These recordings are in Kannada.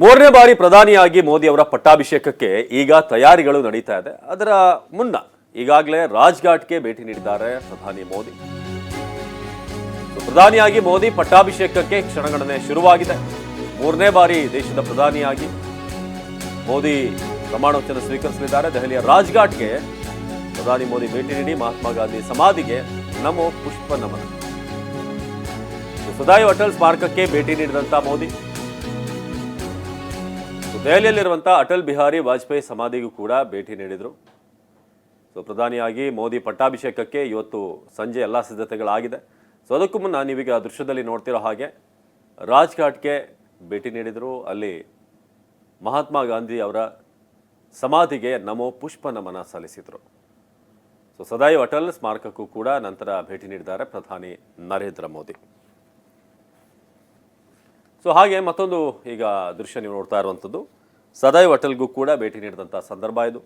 ಮೂರನೇ ಬಾರಿ ಪ್ರಧಾನಿಯಾಗಿ ಮೋದಿ ಅವರ ಪಟ್ಟಾಭಿಷೇಕಕ್ಕೆ ಈಗ ತಯಾರಿಗಳು ನಡೀತಾ ಇದೆ. ಅದರ ಮುನ್ನ ಈಗಾಗಲೇ ರಾಜ್ಘಾಟ್ಗೆ ಭೇಟಿ ನೀಡಿದ್ದಾರೆ ಪ್ರಧಾನಿ ಮೋದಿ. ಪ್ರಧಾನಿಯಾಗಿ ಮೋದಿ ಪಟ್ಟಾಭಿಷೇಕಕ್ಕೆ ಕ್ಷಣಗಣನೆ ಶುರುವಾಗಿದೆ. ಮೂರನೇ ಬಾರಿ ದೇಶದ ಪ್ರಧಾನಿಯಾಗಿ ಮೋದಿ ಪ್ರಮಾಣವಚನ ಸ್ವೀಕರಿಸಲಿದ್ದಾರೆ. ದೆಹಲಿಯ ರಾಜ್ಘಾಟ್ಗೆ ಪ್ರಧಾನಿ ಮೋದಿ ಭೇಟಿ ನೀಡಿ ಮಹಾತ್ಮ ಗಾಂಧಿ ಸಮಾಧಿಗೆ ನಮೋ ಪುಷ್ಪ ನಮನ. ಸದಾಯಿ ಅಟಲ್ ಸ್ಮಾರಕಕ್ಕೆ ಭೇಟಿ ನೀಡಿದಂತ ಮೋದಿ. ಸೊ, ದೆಹಲಿಯಲ್ಲಿರುವಂತಹ ಅಟಲ್ ಬಿಹಾರಿ ವಾಜಪೇಯಿ ಸಮಾಧಿಗೂ ಕೂಡ ಭೇಟಿ ನೀಡಿದರು. ಸೊ ಪ್ರಧಾನಿಯಾಗಿ ಮೋದಿ ಪಟ್ಟಾಭಿಷೇಕಕ್ಕೆ ಇವತ್ತು ಸಂಜೆ ಎಲ್ಲ ಸಿದ್ಧತೆಗಳಾಗಿದೆ. ಸೊ ಅದಕ್ಕೂ ಮುನ್ನ ನೀವೀಗ ದೃಶ್ಯದಲ್ಲಿ ನೋಡ್ತಿರೋ ಹಾಗೆ ರಾಜ್ಘಾಟ್ಗೆ ಭೇಟಿ ನೀಡಿದರು. ಅಲ್ಲಿ ಮಹಾತ್ಮ ಗಾಂಧಿ ಅವರ ಸಮಾಧಿಗೆ ನಮೋ ಪುಷ್ಪ ನಮನ ಸಲ್ಲಿಸಿದರು. ಸೊ ಸದಾಯು ಅಟಲ್ ಸ್ಮಾರಕಕ್ಕೂ ಕೂಡ ನಂತರ ಭೇಟಿ ನೀಡಿದ್ದಾರೆ ಪ್ರಧಾನಿ ನರೇಂದ್ರ ಮೋದಿ. ಸೊ ಹಾಗೆ ಮತ್ತೊಂದು ಈಗ ದೃಶ್ಯ ನೀವು ನೋಡ್ತಾ ಇರುವಂಥದ್ದು. ಸದೈವ್ ಅಟಲ್ಗೂ ಕೂಡ ಭೇಟಿ ನೀಡಿದಂಥ ಸಂದರ್ಭ ಇದು.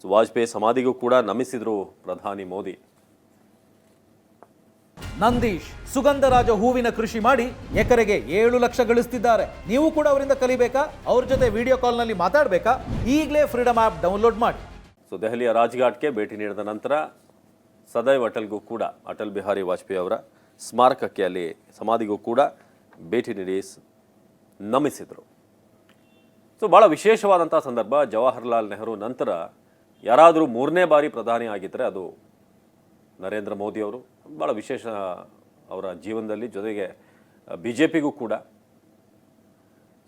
ಸೊ ವಾಜಪೇಯಿ ಸಮಾಧಿಗೂ ಕೂಡ ನಮಿಸಿದರು ಪ್ರಧಾನಿ ಮೋದಿ. ನಂದೀಶ್ ಸುಗಂಧರಾಜ ಹೂವಿನ ಕೃಷಿ ಮಾಡಿ ಎಕರೆಗೆ ಏಳು ಲಕ್ಷ ಗಳಿಸ್ತಿದ್ದಾರೆ. ನೀವು ಕೂಡ ಅವರಿಂದ ಕಲಿಬೇಕಾ? ಅವ್ರ ಜೊತೆ ವಿಡಿಯೋ ಕಾಲ್ನಲ್ಲಿ ಮಾತಾಡಬೇಕಾ? ಈಗಲೇ ಫ್ರೀಡಮ್ ಆ್ಯಪ್ ಡೌನ್ಲೋಡ್ ಮಾಡಿ. ಸೊ ದೆಹಲಿಯ ರಾಜ್ಘಾಟ್ಗೆ ಭೇಟಿ ನೀಡಿದ ನಂತರ ಸದೈವ್ ಅಟಲ್ಗೂ ಕೂಡ ಅಟಲ್ ಬಿಹಾರಿ ವಾಜಪೇಯಿ ಅವರ ಸ್ಮಾರಕಕ್ಕೆ ಅಲ್ಲಿ ಸಮಾಧಿಗೂ ಕೂಡ ಭೇಟಿ ನೀಡಿ ನಮಿಸಿದರು. ಸೊ ಭಾಳ ವಿಶೇಷವಾದಂಥ ಸಂದರ್ಭ ಜವಾಹರ್ಲಾಲ್ ನೆಹರು ನಂತರ ಯಾರಾದರೂ ಮೂರನೇ ಬಾರಿ ಪ್ರಧಾನಿ ಆಗಿದ್ದರೆ ಅದು ನರೇಂದ್ರ ಮೋದಿ ಅವರು. ಭಾಳ ವಿಶೇಷ ಅವರ ಜೀವನದಲ್ಲಿ ಜೊತೆಗೆ ಬಿ ಜೆ ಪಿಗೂ ಕೂಡ.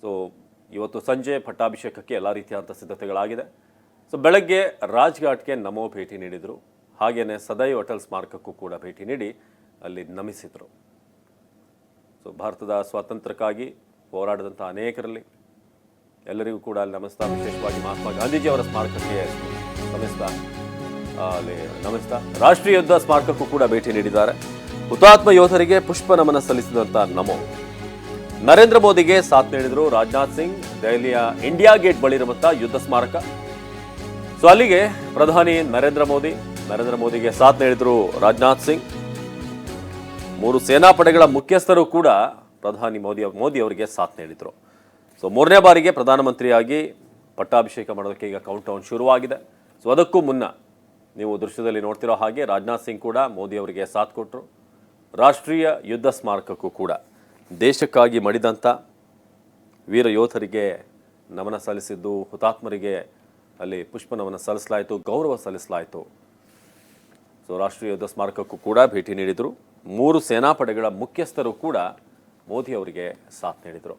ಸೊ, ಇವತ್ತು ಸಂಜೆ ಪಟ್ಟಾಭಿಷೇಕಕ್ಕೆ ಎಲ್ಲ ರೀತಿಯಾದಂಥ ಸಿದ್ಧತೆಗಳಾಗಿದೆ. ಸೊ, ಬೆಳಗ್ಗೆ ರಾಜ್ಘಾಟ್ಗೆ ನಮೋ ಭೇಟಿ ನೀಡಿದರು. ಹಾಗೆಯೇ ಸದೈವ್ ಅಟಲ್ ಸ್ಮಾರಕಕ್ಕೂ ಕೂಡ ಭೇಟಿ ನೀಡಿ ಅಲ್ಲಿ ನಮಿಸಿದರು. ಸೊ ಭಾರತದ ಸ್ವಾತಂತ್ರ್ಯಕ್ಕಾಗಿ ಹೋರಾಡಿದಂಥ ಅನೇಕರಲ್ಲಿ ಎಲ್ಲರಿಗೂ ಕೂಡ ಅಲ್ಲಿ ನಮಸ್ತಾ. ವಿಶೇಷವಾಗಿ ಮಹಾತ್ಮ ಗಾಂಧೀಜಿಯವರ ಸ್ಮಾರಕಕ್ಕೆ ನಮಿಸ್ತಾ. ಅಲ್ಲಿ ನಮಿಸ್ತಾ. ರಾಷ್ಟ್ರೀಯ ಯುದ್ಧ ಸ್ಮಾರಕಕ್ಕೂ ಕೂಡ ಭೇಟಿ ನೀಡಿದ್ದಾರೆ. ಹುತಾತ್ಮ ಯೋಧರಿಗೆ ಪುಷ್ಪ ನಮನ ಸಲ್ಲಿಸಿದಂಥ ನಮೋ. ನರೇಂದ್ರ ಮೋದಿಗೆ ಸಾಥ್ ನೀಡಿದರು ರಾಜನಾಥ್ ಸಿಂಗ್. ದೆಹಲಿಯ ಇಂಡಿಯಾ ಗೇಟ್ ಬಳಿ ಇರುವಂಥ ಯುದ್ಧ ಸ್ಮಾರಕ. ಸೊ ಅಲ್ಲಿಗೆ ಪ್ರಧಾನಿ ನರೇಂದ್ರ ಮೋದಿ. ನರೇಂದ್ರ ಮೋದಿಗೆ ಸಾಥ್ ನೀಡಿದರು ರಾಜನಾಥ್ ಸಿಂಗ್. ಮೂರು ಸೇನಾಪಡೆಗಳ ಮುಖ್ಯಸ್ಥರು ಕೂಡ ಪ್ರಧಾನಿ ಮೋದಿ ಮೋದಿ ಅವರಿಗೆ ಸಾಥ್ ನೀಡಿದರು. ಸೊ ಮೂರನೇ ಬಾರಿಗೆ ಪ್ರಧಾನಮಂತ್ರಿಯಾಗಿ ಪಟ್ಟಾಭಿಷೇಕ ಮಾಡೋದಕ್ಕೆ ಈಗ ಕೌಂಟೌನ್ ಶುರುವಾಗಿದೆ. ಸೊ ಅದಕ್ಕೂ ಮುನ್ನ ನೀವು ದೃಶ್ಯದಲ್ಲಿ ನೋಡ್ತಿರೋ ಹಾಗೆ ರಾಜನಾಥ್ ಸಿಂಗ್ ಕೂಡ ಮೋದಿ ಅವರಿಗೆ ಸಾಥ್ ಕೊಟ್ಟರು ರಾಷ್ಟ್ರೀಯ ಯುದ್ಧ ಸ್ಮಾರಕಕ್ಕೂ ಕೂಡ ದೇಶಕ್ಕಾಗಿ ಮಡಿದಂಥ ವೀರ ಯೋಧರಿಗೆ ನಮನ ಸಲ್ಲಿಸಿದ್ದು, ಹುತಾತ್ಮರಿಗೆ ಅಲ್ಲಿ ಪುಷ್ಪ ನಮನ ಸಲ್ಲಿಸಲಾಯಿತು, ಗೌರವ ಸಲ್ಲಿಸಲಾಯಿತು. ಸೊ ರಾಷ್ಟ್ರೀಯ ಯುದ್ಧ ಸ್ಮಾರಕಕ್ಕೂ ಕೂಡ ಭೇಟಿ ನೀಡಿದರು. ಮೂರು ಸೇನಾಪಡೆಗಳ ಮುಖ್ಯಸ್ಥರು ಕೂಡ ಮೋದಿ ಅವರಿಗೆ ಸಾಥ್ ನೀಡಿದರು.